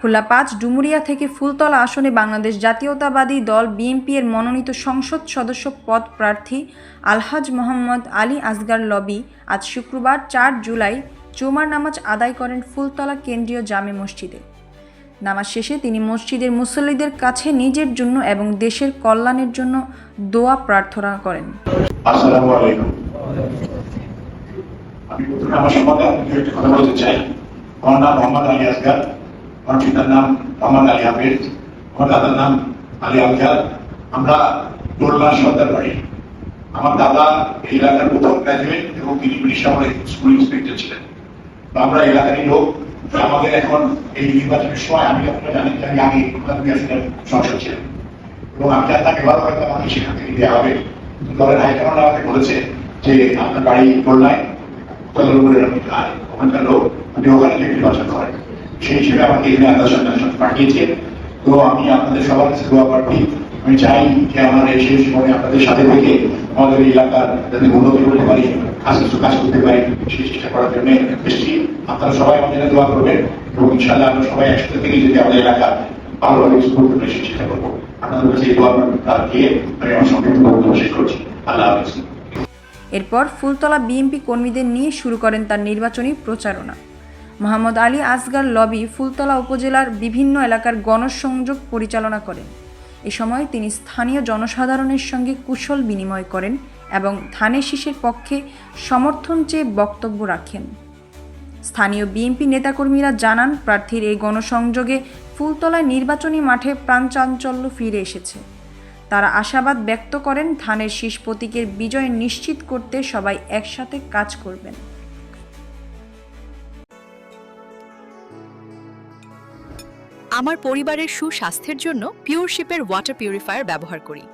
খুলনা পাঁচ, ডুমুরিয়া থেকে ফুলতলা আসনে বাংলাদেশ জাতীয়তাবাদী দল বিএনপি এর মনোনীত সংসদ সদস্য পদ প্রার্থী আলহাজ মোহাম্মদ আলী আসগার লবি আজ শুক্রবার চার জুলাই জুমার নামাজ আদায় করেন ফুলতলা কেন্দ্রীয় জামে মসজিদে। নামাজ শেষে তিনি মসজিদের মুসল্লিদের কাছে নিজের জন্য এবং দেশের কল্যাণের জন্য দোয়া প্রার্থনা করেন। আমি আমার আমার নাম মোহাম্মদ আলী আসগার। আমার পিতার নাম মোহাম্মদ আলী হাফিজ আমার দাদার নাম আলী আলকার আমরা দোলনা সর্দার বাড়ি। আমার দাদা এই এলাকার প্রথম গ্রাজুয়েট এবং তিনি ব্রিটিশ আমলে স্কুল ইন্সপেক্টর ছিলেন। আমরা এলাকারই লোক। আমাদের এখন এই নির্বাচনের সময় আমি আপনারা জানেন যে আমি আগে আসলে সংসদ ছিলাম। এবং আমি জানতাম এবার হয়তো আমাকে সেখান থেকে দেওয়া হবে। দলের হাইকমান্ড আমাকে বলেছে যে আপনার বাড়ি খুলনায় কতগুলো ওখানকার লোক আপনি ওখানে নির্বাচন করেন। সেই হিসেবে আমাকে এখানে সন্ধান পাঠিয়েছে। তো আমি আপনাদের সবার কাছে দোয়া প্রার্থী আমি চাই যে আমার এই শেষ সময় আপনাদের সাথে থেকে আমাদের এলাকার যাতে উন্নতি করতে পারি কিছু কাজ করতে পারি, সেই চেষ্টা করার জন্য আপনারা সবাই আমাদের দোয়া করবেন এবং ইনশাআল্লাহ আমরা সবাই একসাথে থেকে যদি আমাদের এলাকা ভালোভাবে করতে সেই চেষ্টা করব। আপনাদের কাছে এই দোয়া দিয়ে আমি আমার বক্তব্য শেষ করছি। আল্লাহ হাফিজ। এরপর ফুলতলা বিএনপি কর্মীদের নিয়ে শুরু করেন তার নির্বাচনী প্রচারণা। মোহাম্মদ আলী আসগার লবি ফুলতলা উপজেলার বিভিন্ন এলাকার গণসংযোগ পরিচালনা করেন। এ সময় তিনি স্থানীয় জনসাধারণের সঙ্গে কুশল বিনিময় করেন এবং ধানের শীষের পক্ষে সমর্থন চেয়ে বক্তব্য রাখেন। স্থানীয় বিএনপি নেতাকর্মীরা জানান, প্রার্থীর এই গণসংযোগে ফুলতলায় নির্বাচনী মাঠে প্রাণচাঞ্চল্য ফিরে এসেছে। তারা আশাবাদ ব্যক্ত করেন, ধানের শীষ প্রতীকের বিজয় নিশ্চিত করতে সবাই একসাথে কাজ করবেন। আমার পরিবারের সুস্বাস্থ্যের জন্য পিওর শিপের ওয়াটার পিউরিফায়ার ব্যবহার করি।